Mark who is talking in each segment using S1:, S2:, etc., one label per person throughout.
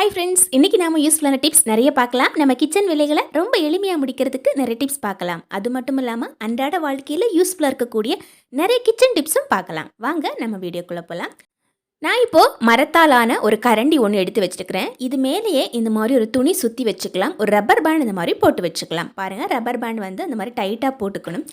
S1: Hi friends இன்றைக்கி நாம யூஸ்ஃபுல்லான டிப்ஸ் நிறைய பார்க்கலாம். நம்ம கிச்சன் வேலைகளை ரொம்ப எளிமையாக முடிக்கிறதுக்கு நிறைய டிப்ஸ் பார்க்கலாம். அது மட்டும் இல்லாமல் அன்றாட வாழ்க்கையில் யூஸ்ஃபுல்லாக இருக்கக்கூடிய நிறைய கிச்சன் டிப்ஸும் பார்க்கலாம். வாங்க நம்ம வீடியோக்குள்ளே போகலாம் நான் இப்போது மரத்தாலான ஒரு கரண்டி ஒன்று எடுத்து வச்சுருக்கிறேன். இது மேலேயே இந்த மாதிரி ஒரு துணி சுற்றி வச்சுக்கலாம். ஒரு ரப்பர் பேண்ட் இந்த மாதிரி போட்டு வச்சுக்கலாம். பாருங்கள் ரப்பர் பேண்ட் வந்து அந்த மாதிரி டைட்டாக போட்டுக்கணும்.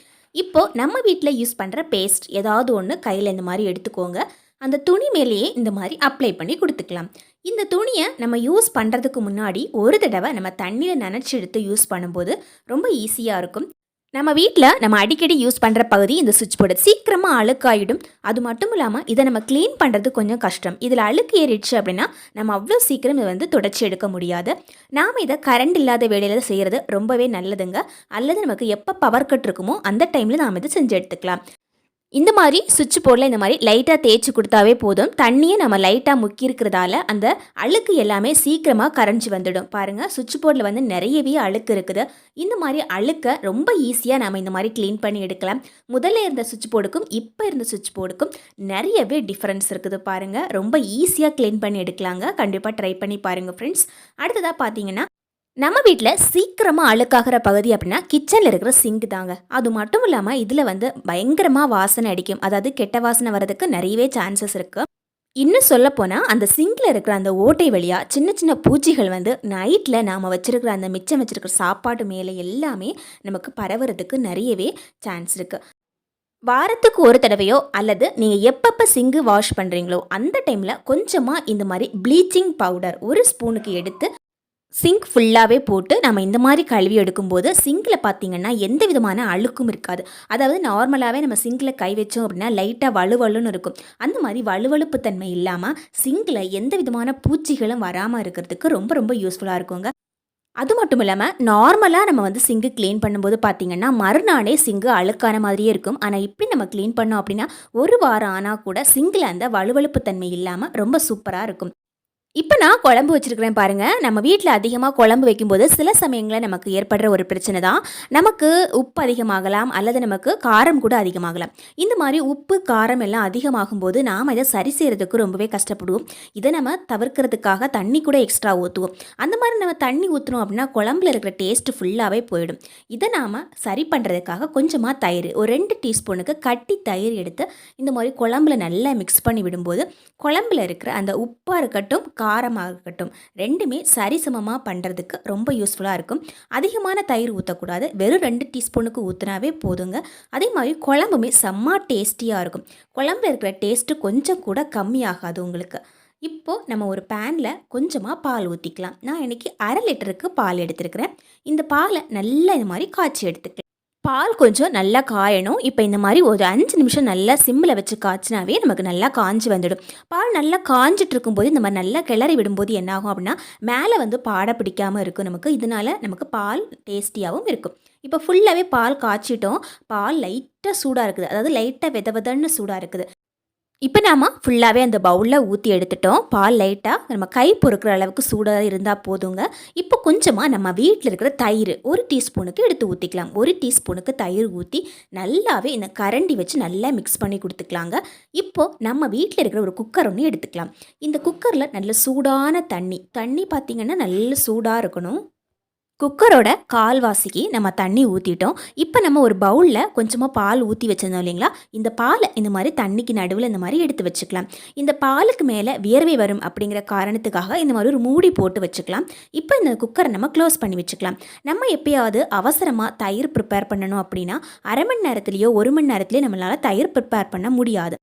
S1: இப்போது நம்ம வீட்டில் யூஸ் பண்ணுற பேஸ்ட் ஏதாவது ஒன்று கையில் இந்த மாதிரி எடுத்துக்கோங்க. அந்த துணி மேலேயே இந்த மாதிரி அப்ளை பண்ணி கொடுத்துக்கலாம். இந்த துணியை நம்ம யூஸ் பண்ணுறதுக்கு முன்னாடி ஒரு தடவை நம்ம தண்ணியில் நனைச்சி எடுத்து யூஸ் பண்ணும்போது ரொம்ப ஈஸியாக இருக்கும். நம்ம வீட்டில் நம்ம அடிக்கடி யூஸ் பண்ணுற பகுதி இந்த சுவிட்ச் போர்டு சீக்கிரமாக அழுக்காயிடும். அது மட்டும் இல்லாமல் இதை நம்ம க்ளீன் பண்ணுறது கொஞ்சம் கஷ்டம். இதில் அழுக்கு ஏறிடுச்சு அப்படின்னா நம்ம அவ்வளோ சீக்கிரம் இதை வந்து தொடச்சி எடுக்க முடியாது. நாம் இதை கரண்ட் இல்லாத வேலையில் செய்கிறது ரொம்பவே நல்லதுங்க. அல்லது நமக்கு எப்போ பவர் கட் இருக்குமோ அந்த டைமில் நாம் இதை செஞ்சு எடுத்துக்கலாம். இந்த மாதிரி சுவிட்ச் போர்டில் இந்த மாதிரி லைட்டாக தேய்ச்சி கொடுத்தாவே போதும். தண்ணியை நம்ம லைட்டாக முக்கியிருக்கிறதால அந்த அழுக்கு எல்லாமே சீக்கிரமாக கரைஞ்சி வந்துடும். பாருங்கள் சுவிட்ச் போர்டில் வந்து நிறையவே அழுக்கு இருக்குது. இந்த மாதிரி அழுக்கை ரொம்ப ஈஸியாக நம்ம இந்த மாதிரி க்ளீன் பண்ணி எடுக்கலாம். முதல்ல இருந்த சுவிட்ச் போர்டுக்கும் இப்போ இருந்த சுவிட்ச் போர்டுக்கும் நிறையவே டிஃப்ரென்ஸ் இருக்குது பாருங்கள் ரொம்ப ஈஸியாக க்ளீன் பண்ணி எடுக்கலாங்க. கண்டிப்பாக ட்ரை பண்ணி பாருங்கள் ஃப்ரெண்ட்ஸ். அடுத்ததாக பார்த்தீங்கன்னா நம்ம வீட்டில் சீக்கிரமாக அழுக்காகிற பகுதி அப்படின்னா கிச்சனில் இருக்கிற சிங்க் தாங்க. அது மட்டும் இல்லாமல் இதில் வந்து பயங்கரமாக வாசனை அடிக்கும். அதாவது கெட்ட வாசனை வர்றதுக்கு நிறையவே சான்சஸ் இருக்குது இன்னும் சொல்லப்போனால் அந்த சிங்கில் இருக்கிற அந்த ஓட்டை வழியாக சின்ன சின்ன பூச்சிகள் வந்து நைட்டில் நாம் வச்சுருக்கிற அந்த மிச்சம் வச்சுருக்கிற சாப்பாடு மேலே எல்லாமே நமக்கு பரவுறதுக்கு நிறையவே சான்ஸ் இருக்குது வாரத்துக்கு ஒரு தடவையோ அல்லது நீங்கள் எப்பப்போ சிங்கு வாஷ் பண்ணுறீங்களோ அந்த டைமில் கொஞ்சமாக இந்த மாதிரி ப்ளீச்சிங் பவுடர் ஒரு ஸ்பூனுக்கு எடுத்து சிங்க் ஃபுல்லாகவே போட்டு நம்ம இந்த மாதிரி கழுவி எடுக்கும்போது சிங்கில் பார்த்திங்கன்னா எந்த விதமான அழுக்கும் இருக்காது. அதாவது நார்மலாகவே நம்ம சிங்கில் கை வச்சோம் அப்படின்னா லைட்டாக வலுவலுன்னு இருக்கும். அந்த மாதிரி வலுவழுப்பு தன்மை இல்லாமல் சிங்கில் எந்த விதமான பூச்சிகளும் வராமல் இருக்கிறதுக்கு ரொம்ப ரொம்ப யூஸ்ஃபுல்லாக இருக்குங்க. அது மட்டும் இல்லாமல் நார்மலாக நம்ம வந்து சிங்கு க்ளீன் பண்ணும்போது பார்த்திங்கன்னா மறுநாளே சிங்கு அழுக்கான மாதிரியே இருக்கும். ஆனால் இப்படி நம்ம க்ளீன் பண்ணோம் அப்படின்னா ஒரு வாரம் ஆனால் கூட சிங்கில் அந்த வலுவழுப்பு தன்மை இல்லாமல் ரொம்ப சூப்பராக இருக்கும். இப்போ நான் குழம்பு வச்சுருக்கிறேன் பாருங்கள் நம்ம வீட்டில் அதிகமாக குழம்பு வைக்கும்போது சில சமயங்களில் நமக்கு ஏற்படுற ஒரு பிரச்சனை தான். நமக்கு உப்பு அதிகமாகலாம் அல்லது நமக்கு காரம் கூட அதிகமாகலாம். இந்த மாதிரி உப்பு காரம் எல்லாம் அதிகமாகும் போது நாம் இதை சரி செய்கிறதுக்கு ரொம்பவே கஷ்டப்படுவோம். இதை நம்ம தவிர்க்கிறதுக்காக தண்ணி கூட எக்ஸ்ட்ரா ஊற்றுவோம் அந்த மாதிரி நம்ம தண்ணி ஊற்றுனோம் அப்படின்னா குழம்புல இருக்கிற டேஸ்ட்டு ஃபுல்லாகவே போயிடும். இதை நாம் சரி பண்ணுறதுக்காக கொஞ்சமாக தயிர் ஒரு ரெண்டு டீஸ்பூனுக்கு கட்டி தயிர் எடுத்து இந்த மாதிரி குழம்புல நல்லா மிக்ஸ் பண்ணி விடும்போது குழம்புல இருக்கிற அந்த உப்பாக இருக்கட்டும் காரமாக இருக்கட்டும் ரெண்டுமே சரிசமமாக பண்ணுறதுக்கு ரொம்ப யூஸ்ஃபுல்லாக இருக்கும். அதிகமான தயிர் ஊற்றக்கூடாது வெறும் ரெண்டு டீஸ்பூனுக்கு ஊற்றினாவே போதுங்க. அதே மாதிரி குழம்புமே செம்ம டேஸ்டியாக இருக்கும். குழம்புல இருக்கிற டேஸ்ட்டு கொஞ்சம் கூட கம்மியாகாது உங்களுக்கு. இப்போது நம்ம ஒரு பேனில் கொஞ்சமாக பால் ஊற்றிக்கலாம் நான் இன்றைக்கி அரை லிட்டருக்கு பால் எடுத்துருக்கிறேன். இந்த பாலை நல்லா இது மாதிரி காய்ச்சி எடுத்துக்கலாம். பால் கொஞ்சம் நல்லா காயணும். இப்போ இந்த மாதிரி ஒரு அஞ்சு நிமிஷம் நல்லா சிம்மில் வச்சு காய்ச்சினாவே நமக்கு நல்லா காஞ்சி வந்துடும். பால் நல்லா காஞ்சிட்டு இருக்கும்போது இந்த மாதிரி நல்லா கிளறி விடும்போது என்னாகும் அப்படின்னா மேலே வந்து பாட பிடிக்காமல் இருக்கும் நமக்கு. இதனால நமக்கு பால் டேஸ்டியாகவும் இருக்கும். இப்போ ஃபுல்லாகவே பால் காய்ச்சிட்டோம். பால் லைட்டாக சூடாக இருக்குது. அதாவது லைட்டாக வித விதன்னு சூடாக இருக்குது. இப்போ நாம் ஃபுல்லாகவே அந்த பவுலில் ஊற்றி எடுத்துட்டோம். பால் லைட்டாக நம்ம கை பொறுக்கிற அளவுக்கு சூடாக இருந்தால் போதுங்க. இப்போ கொஞ்சமாக நம்ம வீட்டில் இருக்கிற தயிர் ஒரு டீஸ்பூனுக்கு எடுத்து ஊற்றிக்கலாம் ஒரு டீஸ்பூனுக்கு தயிர் ஊற்றி நல்லாவே இந்த கரண்டி வச்சு நல்லா மிக்ஸ் பண்ணி கொடுத்துக்கலாங்க. இப்போது நம்ம வீட்டில் இருக்கிற ஒரு குக்கர் ஒன்று எடுத்துக்கலாம். இந்த குக்கரில் நல்ல சூடான தண்ணி. தண்ணி பார்த்திங்கன்னா நல்ல சூடாக இருக்கணும். குக்கரோட கால்வாசிக்கு நம்ம தண்ணி ஊற்றிட்டோம் இப்போ நம்ம ஒரு பவுலில் கொஞ்சமாக பால் ஊற்றி வச்சிருந்தோம் இல்லைங்களா? இந்த பாலை இந்த மாதிரி தண்ணிக்கு நடுவில் இந்த மாதிரி எடுத்து வச்சுக்கலாம். இந்த பாலுக்கு மேலே வியர்வை வரும் அப்படிங்கிற காரணத்துக்காக இந்த மாதிரி ஒரு மூடி போட்டு வச்சுக்கலாம். இப்போ இந்த குக்கரை நம்ம க்ளோஸ் பண்ணி வச்சுக்கலாம். நம்ம எப்பயாவது அவசரமாக தயிர் ப்ரிப்பேர் பண்ணணும் அப்படின்னா அரை மணி நேரத்துலேயோ ஒரு மணி நேரத்துலேயோ நம்மளால் தயிர் ப்ரிப்பேர் பண்ண முடியாது.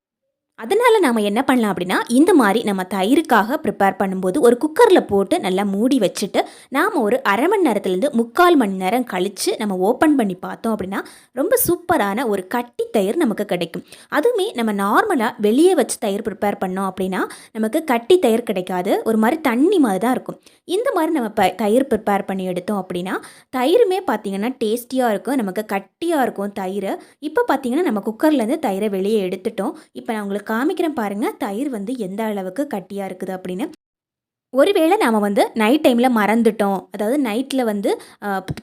S1: அதனால் நாம் என்ன பண்ணலாம் அப்படின்னா இந்த மாதிரி நம்ம தயிருக்காக ப்ரிப்பேர் பண்ணும்போது ஒரு குக்கரில் போட்டு நல்லா மூடி வச்சுட்டு நாம் ஒரு அரை மணி நேரத்துலேருந்து முக்கால் மணி நேரம் கழித்து நம்ம ஓப்பன் பண்ணி பார்த்தோம் அப்படின்னா ரொம்ப சூப்பரான ஒரு கட்டி தயிர் நமக்கு கிடைக்கும். அதுவுமே நம்ம நார்மலாக வெளியே வச்சு தயிர் ப்ரிப்பேர் பண்ணோம் அப்படின்னா நமக்கு கட்டி தயிர் கிடைக்காது. ஒரு மாதிரி தண்ணி மாதிரி தான் இருக்கும். இந்த மாதிரி நம்ம ப தயிர் ப்ரிப்பேர் பண்ணி எடுத்தோம் அப்படின்னா தயிருமே பார்த்திங்கன்னா டேஸ்டியாக இருக்கும். நமக்கு கட்டியாக இருக்கும் தயிர். இப்போ பார்த்திங்கன்னா நம்ம குக்கர்லேருந்து தயிரை வெளியே எடுத்துட்டோம். இப்போ நான் உங்களுக்கு காமிக்கிறேன் பாருங்கள் தயிர் வந்து எந்த அளவுக்கு கட்டியாக இருக்குது அப்படின்னு. ஒருவேளை நாம் வந்து நைட் டைமில் மறந்துட்டோம். அதாவது நைட்டில் வந்து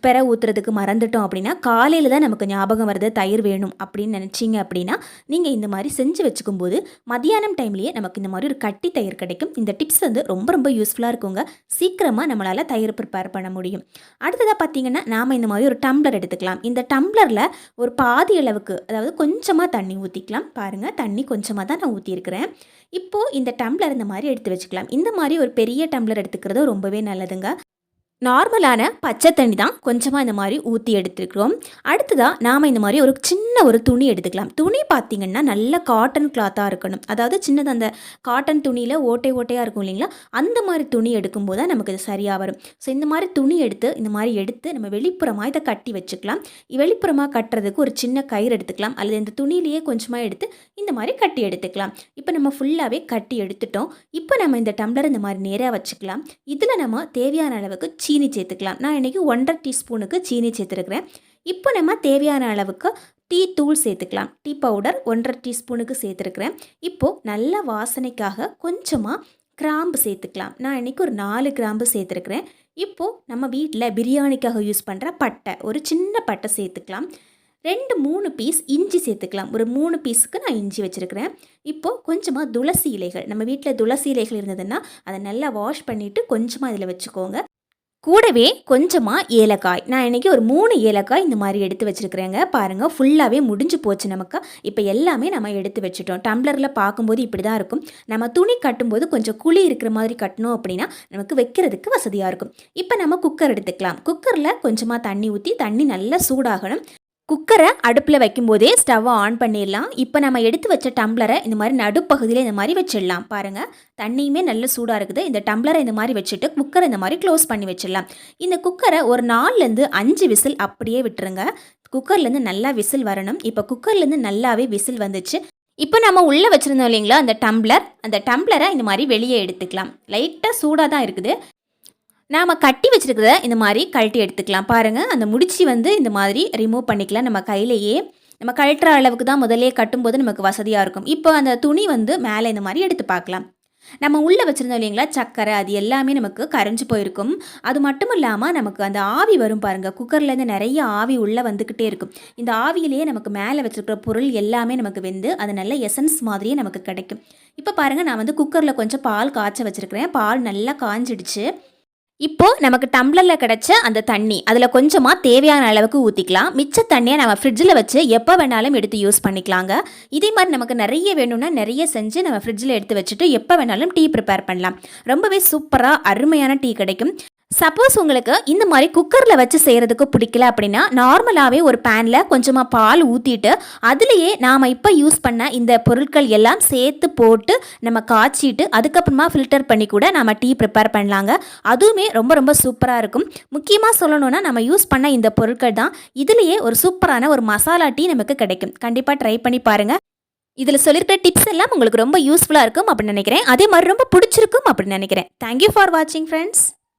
S1: பெற ஊற்றுறதுக்கு மறந்துட்டோம் அப்படின்னா காலையில் தான் நமக்கு ஞாபகம் வருது தயிர் வேணும் அப்படின்னு நினச்சிங்க அப்படின்னா நீங்கள் இந்த மாதிரி செஞ்சு வச்சுக்கும்போது மதியானம் டைம்லேயே நமக்கு இந்த மாதிரி ஒரு கட்டி தயிர் கிடைக்கும். இந்த டிப்ஸ் வந்து ரொம்ப ரொம்ப யூஸ்ஃபுல்லாக இருக்குங்க. சீக்கிரமாக நம்மளால் தயிர் ப்ரிப்பேர் பண்ண முடியும். அடுத்ததாக பார்த்தீங்கன்னா நாம் இந்த மாதிரி ஒரு டம்ளர் எடுத்துக்கலாம். இந்த டம்ளரில் ஒரு பாதி அளவுக்கு அதாவது கொஞ்சமாக தண்ணி ஊற்றிக்கலாம் பாருங்கள் தண்ணி கொஞ்சமாக தான் நான் ஊற்றியிருக்கிறேன் இப்போது இந்த டம்ளர் இந்த மாதிரி எடுத்து வச்சுக்கலாம். இந்த மாதிரி ஒரு பெரிய டம்ளர் எடுத்துக்கிறது ரொம்பவே நல்லதுங்க. நார்மலான பச்சை தண்ணி தான் கொஞ்சமாக இந்த மாதிரி ஊற்றி எடுத்துருக்குறோம். அடுத்ததாக நாம் இந்த மாதிரி ஒரு சின்ன ஒரு துணி எடுத்துக்கலாம். துணி பார்த்திங்கன்னா நல்ல காட்டன் கிளாத்தாக இருக்கணும். அதாவது சின்னது அந்த காட்டன் துணியில் ஓட்டை ஓட்டையாக இருக்கும் இல்லைங்களா? அந்த மாதிரி துணி எடுக்கும்போது தான் நமக்கு இது சரியாக வரும். ஸோ இந்த மாதிரி துணி எடுத்து இந்த மாதிரி எடுத்து நம்ம வெளிப்புறமாக இதை கட்டி வச்சுக்கலாம். வெளிப்புறமாக கட்டுறதுக்கு ஒரு சின்ன கயிறு எடுத்துக்கலாம். அல்லது இந்த துணியிலேயே கொஞ்சமாக எடுத்து இந்த மாதிரி கட்டி எடுத்துக்கலாம். இப்போ நம்ம ஃபுல்லாகவே கட்டி எடுத்துட்டோம். இப்போ நம்ம இந்த டம்ளர் இந்த மாதிரி நேராக வச்சுக்கலாம். இதில் நம்ம தேவையான அளவுக்கு சீனி சேர்த்துக்கலாம். நான் இன்றைக்கி ஒன்றரை டீஸ்பூனுக்கு சீனி சேர்த்துருக்குறேன். இப்போ நம்ம தேவையான அளவுக்கு டீ தூள் சேர்த்துக்கலாம். டீ பவுடர் ஒன்றரை டீஸ்பூனுக்கு சேர்த்துருக்குறேன். இப்போது நல்ல வாசனைக்காக கொஞ்சமாக கிராம்பு சேர்த்துக்கலாம். நான் இன்றைக்கி ஒரு நாலு கிராம்பு சேர்த்துருக்குறேன். இப்போது நம்ம வீட்டில் பிரியாணிக்காக யூஸ் பண்ணுற பட்டை ஒரு சின்ன பட்டை சேர்த்துக்கலாம். ரெண்டு மூணு பீஸ் இஞ்சி சேர்த்துக்கலாம். ஒரு மூணு பீஸுக்கு நான் இஞ்சி வச்சுருக்கிறேன். இப்போது கொஞ்சமாக துளசி இலைகள் நம்ம வீட்டில் துளசி இலைகள் இருந்ததுன்னா அதை நல்லா வாஷ் பண்ணிவிட்டு கொஞ்சமாக இதில் வச்சுக்கோங்க. கூடவே கொஞ்சமாக ஏலக்காய். நான் இன்றைக்கி ஒரு மூணு ஏலக்காய் இந்த மாதிரி எடுத்து வச்சுருக்கிறேங்க. பாருங்கள் ஃபுல்லாகவே முடிஞ்சு போச்சு நமக்கு. இப்போ எல்லாமே நம்ம எடுத்து வச்சுட்டோம். டம்ளரில் பார்க்கும்போது இப்படி தான் இருக்கும். நம்ம துணி கட்டும்போது கொஞ்சம் குழி இருக்கிற மாதிரி கட்டணும் அப்படின்னா நமக்கு வைக்கிறதுக்கு வசதியாக இருக்கும். இப்போ நம்ம குக்கர் எடுத்துக்கலாம். குக்கரில் கொஞ்சமாக தண்ணி ஊற்றி தண்ணி நல்லா சூடாகணும். குக்கரை அடுப்பில் வைக்கும்போதே ஸ்டவ்வை ஆன் பண்ணிடலாம். இப்போ நம்ம எடுத்து வச்ச டம்ளரை இந்த மாதிரி நடுப்பகுதியில் இந்த மாதிரி வச்சிடலாம். பாருங்கள் தண்ணியுமே நல்ல சூடாக இருக்குது. இந்த டம்ளரை இந்த மாதிரி வச்சுட்டு குக்கரை இந்த மாதிரி க்ளோஸ் பண்ணி வச்சிடலாம். இந்த குக்கரை ஒரு நாலுலேருந்து அஞ்சு விசில் அப்படியே விட்டுருங்க. குக்கர்லேருந்து நல்லா விசில் வரணும். இப்போ குக்கர்லேருந்து நல்லாவே விசில் வந்துச்சு. இப்போ நம்ம உள்ளே வச்சுருந்தோம் இல்லைங்களா அந்த டம்ளர். அந்த டம்ளரை இந்த மாதிரி வெளியே எடுத்துக்கலாம். லைட்டாக சூடாக தான் இருக்குது. நாம் கட்டி வச்சுருக்கிறத இந்த மாதிரி கழட்டி எடுத்துக்கலாம். பாருங்கள் அந்த முடிச்சு வந்து இந்த மாதிரி ரிமூவ் பண்ணிக்கலாம். நம்ம கையிலேயே நம்ம கழட்டுற அளவுக்கு தான் முதலே கட்டும்போது நமக்கு வசதியாக இருக்கும். இப்போ அந்த துணி வந்து மேலே இந்த மாதிரி எடுத்து பார்க்கலாம். நம்ம உள்ளே வச்சுருந்தோம் இல்லைங்களா சக்கரை அது எல்லாமே நமக்கு கரைஞ்சி போயிருக்கும். அது மட்டும் இல்லாமல் நமக்கு அந்த ஆவி வரும் பாருங்கள் குக்கர்லேருந்து நிறைய ஆவி உள்ளே வந்துக்கிட்டே இருக்கும். இந்த ஆவியிலேயே நமக்கு மேலே வச்சுருக்கிற பொருள் எல்லாமே நமக்கு வெந்து அது நல்ல எசன்ஸ் மாதிரியே நமக்கு கிடைக்கும். இப்போ பாருங்கள் நான் வந்து குக்கரில் கொஞ்சம் பால் காய்ச்ச வச்சுருக்கிறேன். பால் நல்லா காஞ்சிடுச்சு. இப்போது நமக்கு டம்ளரில் கிடச்ச அந்த தண்ணி அதில் கொஞ்சமாக தேவையான அளவுக்கு ஊற்றிக்கலாம் மிச்ச தண்ணியை நம்ம ஃப்ரிட்ஜில் வச்சு எப்போ வேணாலும் எடுத்து யூஸ் பண்ணிக்கலாங்க. இதே மாதிரி நமக்கு நிறைய வேணும்னா நிறைய செஞ்சு நம்ம ஃப்ரிட்ஜில் எடுத்து வச்சுட்டு எப்போ வேணாலும் டீ ப்ரிப்பேர் பண்ணலாம். ரொம்பவே சூப்பராக அருமையான டீ கிடைக்கும். சப்போஸ் உங்களுக்கு இந்த மாதிரி குக்கரில் வச்சு செய்கிறதுக்கு பிடிக்கல அப்படின்னா நார்மலாகவே ஒரு பேனில் கொஞ்சமாக பால் ஊற்றிட்டு அதுலேயே நாம் இப்போ யூஸ் பண்ண இந்த பொருட்கள் எல்லாம் சேர்த்து போட்டு நம்ம காய்ச்சிட்டு அதுக்கப்புறமா ஃபில்டர் பண்ணி கூட நம்ம டீ ப்ரிப்பேர் பண்ணலாங்க. அதுவுமே ரொம்ப ரொம்ப சூப்பராக இருக்கும். முக்கியமாக சொல்லணும்னா நம்ம யூஸ் பண்ண இந்த பொருட்கள் தான் இதுலேயே ஒரு சூப்பரான ஒரு மசாலா டீ நமக்கு கிடைக்கும். கண்டிப்பாக ட்ரை பண்ணி பாருங்கள் இதில் சொல்லியிருக்கிற டிப்ஸ் எல்லாம் உங்களுக்கு ரொம்ப யூஸ்ஃபுல்லாக இருக்கும் அப்படின்னு நினைக்கிறேன். அதே மாதிரி ரொம்ப பிடிச்சிருக்கும் அப்படின்னு நினைக்கிறேன். தேங்க்யூ ஃபார் வாட்சிங் ஃப்ரெண்ட்ஸ்